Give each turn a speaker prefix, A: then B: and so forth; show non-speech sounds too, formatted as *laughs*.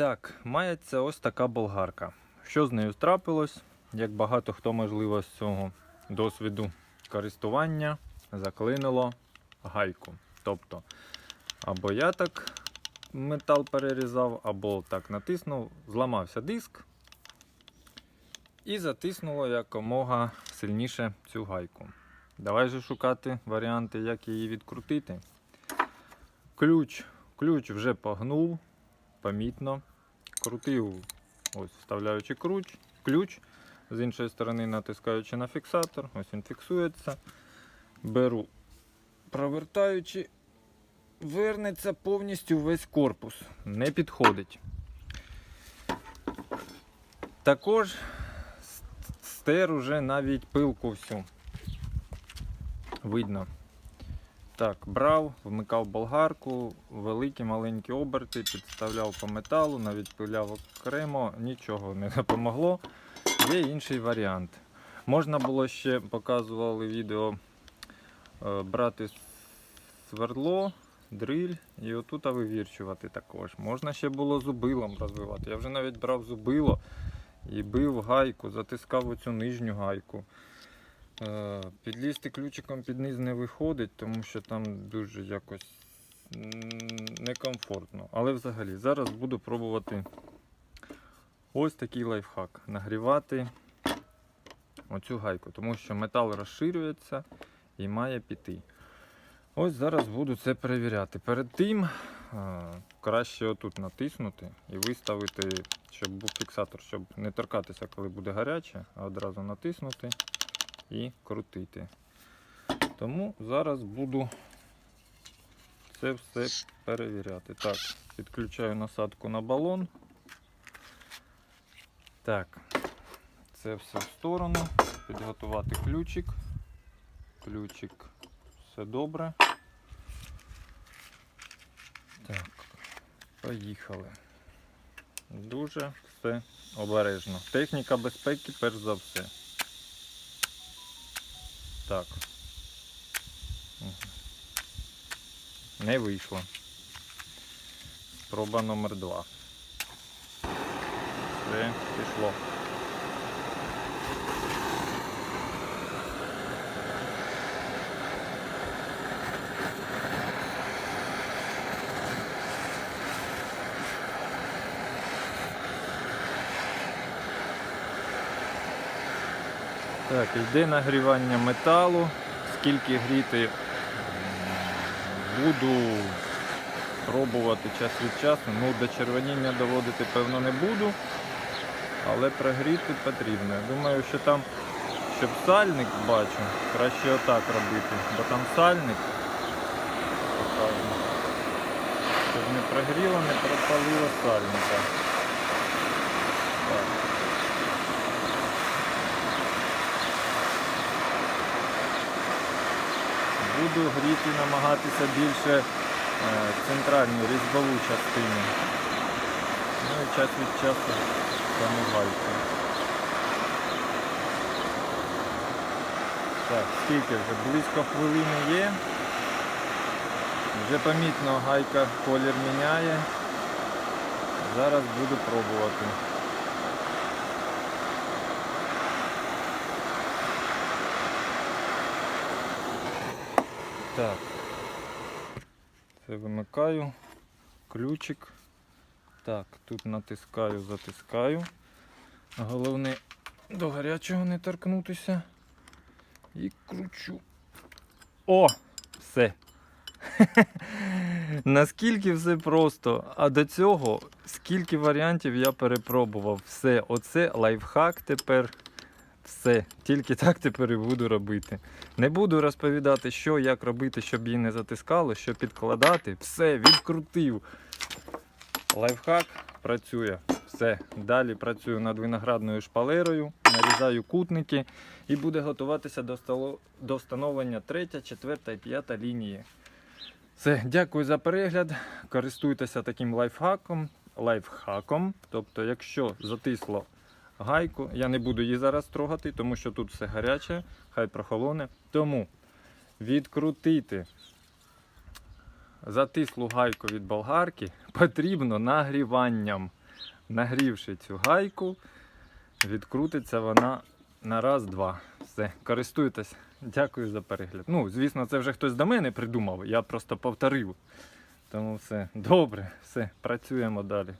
A: Так, мається ось така болгарка. Що з нею трапилось? Як багато хто, можливо, з цього досвіду користування заклинило гайку. Тобто, або я так метал перерізав, або так натиснув, зламався диск і затиснуло якомога сильніше цю гайку. Давай же шукати варіанти, як її відкрутити. Ключ, ключ вже погнув, помітно. Крутив, ось вставляючи ключ, ключ. З іншої сторони натискаючи на фіксатор, ось він фіксується. Беру, провертаючи, вернеться повністю весь корпус. Не підходить. Також стер уже навіть пилку всю. Видно. Так, брав, вмикав болгарку, великі маленькі оберти, підставляв по металу, навіть пиляв окремо, нічого не допомогло. Є інший варіант. Можна було ще, показували відео, е, брати свердло, дриль і отут вивірчувати також. Можна ще було зубилом розвивати. Я вже навіть брав зубило і бив гайку, затискав оцю нижню гайку. Е, Підлізти ключиком під низ не виходить, тому що там дуже якось некомфортно. Але взагалі зараз буду пробувати ось такий лайфхак. Нагрівати оцю гайку, тому що метал розширюється і має піти. Ось зараз буду це перевіряти. Перед тим е, краще отут натиснути і виставити, щоб був фіксатор, щоб не торкатися, коли буде гаряче, а одразу натиснути і крутити. Тому зараз буду це все перевіряти. Так, підключаю насадку на балон. Так, це все в сторону. Підготувати ключик. Ключик, все добре. Так, поїхали. Дуже все обережно. Техніка безпеки перш за все. Так. Не вийшло. Спроба номер два. Все, пішло. Так, йде нагрівання металу. Скільки гріти буду пробувати час від часу. Ну, до червоніння доводити, певно, не буду. Але прогріти потрібно. Я думаю, що там, щоб сальник бачу, краще отак робити, бо там сальник. Щоб не прогріло, не пропалило сальника. Буду гріти, намагатися більше е, центральну різьбову частину. Ну і час від часу саму гайку. Так, скільки вже? Близько хвилини є. Вже помітно гайка колір міняє. Зараз буду пробувати. Так. Це вимикаю. Ключик. Так, тут натискаю, затискаю. Головне до гарячого не торкнутися. І кручу. О! Все. *laughs* Наскільки все просто. А до цього скільки варіантів я перепробував. Все, оце лайфхак тепер. Все, тільки так тепер і буду робити. Не буду розповідати, що, як робити, щоб її не затискало, що підкладати. Все, відкрутив. Лайфхак працює. Все. Далі працюю над виноградною шпалерою, нарізаю кутники і буде готуватися до, стало- до встановлення 3, 4 і 5 лінії. Все, дякую за перегляд. Користуйтеся таким лайфхаком. лайфхаком. Тобто, якщо затисло гайку, я не буду її зараз трогати, тому що тут все гаряче, хай прохолоне. Тому відкрутити затислу гайку від болгарки потрібно нагріванням. нагрівши цю гайку, відкрутиться вона на раз-два. Все, користуйтесь. Дякую за перегляд. Ну, звісно, це вже хтось до мене придумав, я просто повторив. Тому все добре, все, працюємо далі.